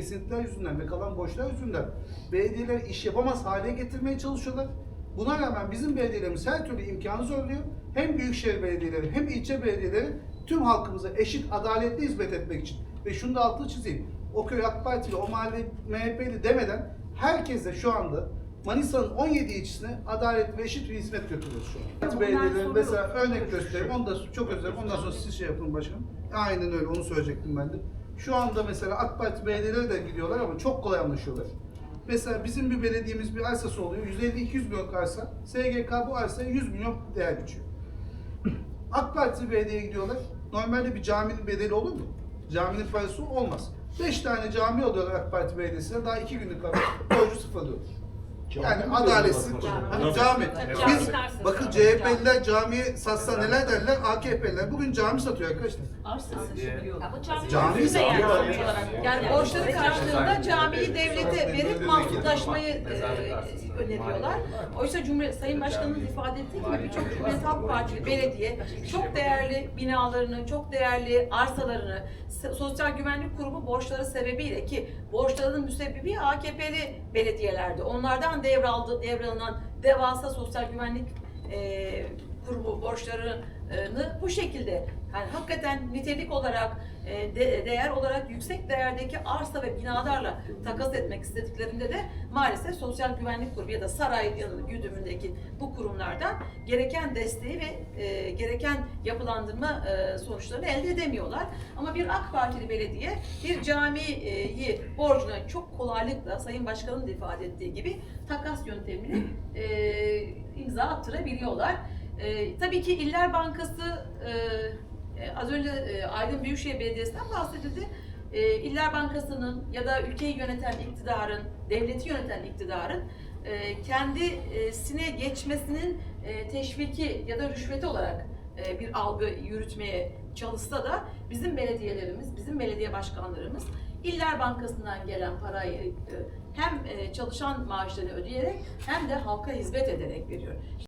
kesintiler yüzünden ve kalan borçlar yüzünden belediyeler iş yapamaz hale getirmeye çalışıyorlar. Buna rağmen bizim belediyelerimiz her türlü imkanı zorluyor. Hem büyükşehir belediyeleri hem ilçe belediyeleri tüm halkımıza eşit, adaletli hizmet etmek için. Ve şunu da altını çizeyim. O köy AK Partili, o mahalle MHP'li demeden herkese şu anda Manisa'nın 17 ilçesine adaletli ve eşit bir hizmet götürüyoruz şu an. Belediyelerin mesela örnek göstereyim. Onu da çok özür dilerim. Ondan sonra siz şey yapın başkanım. Aynen öyle. Onu söyleyecektim ben de. Şu anda mesela AK Parti belediyeleri de gidiyorlar ama çok kolay anlaşıyorlar. Mesela bizim bir belediyemiz bir arsası oluyor. 150-200 milyon arsa. SGK bu arsaya 100 milyon değer biçiyor. AK Parti belediyeye gidiyorlar. Normalde bir caminin bedeli olur mu? Caminin parası olmaz. 5 tane cami alıyorlar AK Parti belediyesine. Daha 2 günlük kadar borcu sıfırlıyorlar. Yani adaletsiz. Hani cami. Cami. Biz bakın CHP'liler camiyi satsa neler derler? AKP'liler bugün cami satıyor arkadaşlar. Ya bu cami üstünde yani borçları karşılığında camiyi devlete verip mahsuplaşmayı e, öneriyorlar. Oysa Cumhuriyet Sayın Başkanımız ifade ettiği gibi birçok Cumhuriyet Halk Partili belediye çok değerli binalarını, çok değerli arsalarını Sosyal Güvenlik Kurumu borçları sebebiyle ki borçlarının müsebbibi AKP'li belediyelerdi. Onlardan devraldı, devralınan devasa sosyal güvenlik e, kurumu borçlarını bu şekilde yani hakikaten nitelik olarak e, de- değer olarak yüksek değerdeki arsa ve binalarla takas etmek istediklerinde de maalesef Sosyal Güvenlik Kurumu ya da saray güdümündeki bu kurumlardan gereken desteği ve e, gereken yapılandırma e, sonuçlarını elde edemiyorlar. Ama bir AK Partili belediye bir camiyi borcuna çok kolaylıkla Sayın Başkan'ın da ifade ettiği gibi takas yöntemini imza attırabiliyorlar. E, tabii ki İller Bankası e, e, az önce e, Aydın Büyükşehir Belediyesi'nden bahsedildi. E, İller Bankası'nın ya da ülkeyi yöneten iktidarın, devleti yöneten iktidarın e, kendisine geçmesinin teşviki ya da rüşveti olarak bir algı yürütmeye çalışsa da bizim belediyelerimiz, bizim belediye başkanlarımız İller Bankası'ndan gelen parayı hem çalışan maaşlarını ödeyerek hem de halka hizmet ederek veriyor.